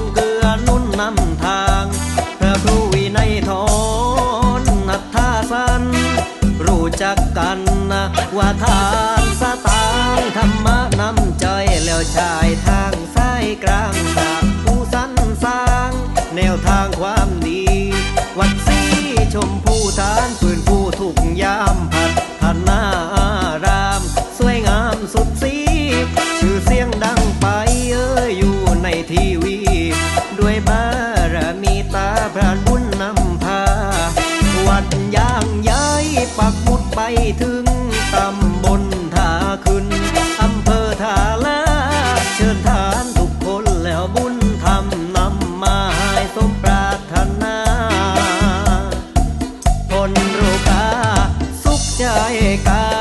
งเกลือนุ่นนำทางพระครูวินัยทอนนัทธาสัน รู้จักกันว่าทานสตางธรรมะนำใจแล้วชายทางสายกลางจากผู้สันสร้าง แนวทางความดี ปักมุดไปถึงตำบลทาขึ้นอำเภอทาลาเชิญทานทุกคนแล้วบุญธรรมนำมาให้สมปรารถนาคนรู้กาสุขใจกา